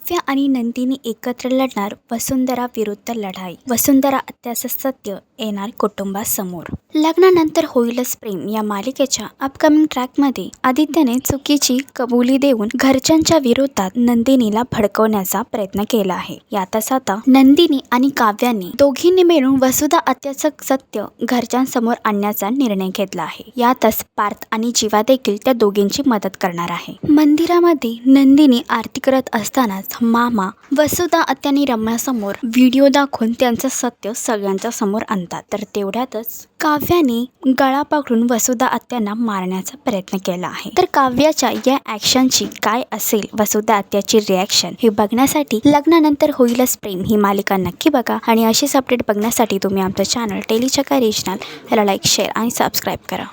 काव्या आणि नंदिनी एकत्र लढणार वसुंधरा विरुद्ध लढाई. वसुंधरा अत्याचं सत्य येणार कुटुंबासमोर. लग्नानंतर होईलच प्रेम या मालिकेच्या अपकमिंग ट्रॅकमध्ये आदित्यने चुकीची कबुली देऊन घरच्यांच्या विरोधात नंदिनीला भडकवण्याचा प्रयत्न केला आहे. यातच आता नंदिनी आणि काव्याने दोघींनी मिळून वसुधा अत्याचक सत्य घरच्यांसमोर आणण्याचा निर्णय घेतला आहे. यातच पार्थ आणि जीवा देखील त्या दोघींची मदत करणार आहे. मंदिरामध्ये नंदिनी आरती करत असतानाच मामा वसुधा अत्यानी रम्यासमोर व्हिडिओ दाखवून त्यांचं सत्य सगळ्यांच्या समोर म्हणतात. तर तेवढ्यातच काव्याने गळा पकडून वसुधा आत्यांना मारण्याचा प्रयत्न केला आहे. तर काव्याच्या या ॲक्शनची काय असेल? वसुधा आत्याची रिॲक्शन हे बघण्यासाठी लग्नानंतर होईलच प्रेम ही मालिका नक्की बघा. आणि अशीच अपडेट बघण्यासाठी तुम्ही आमचं चॅनल टेलीचका रिजनल याला लाईक शेअर आणि सबस्क्राईब करा.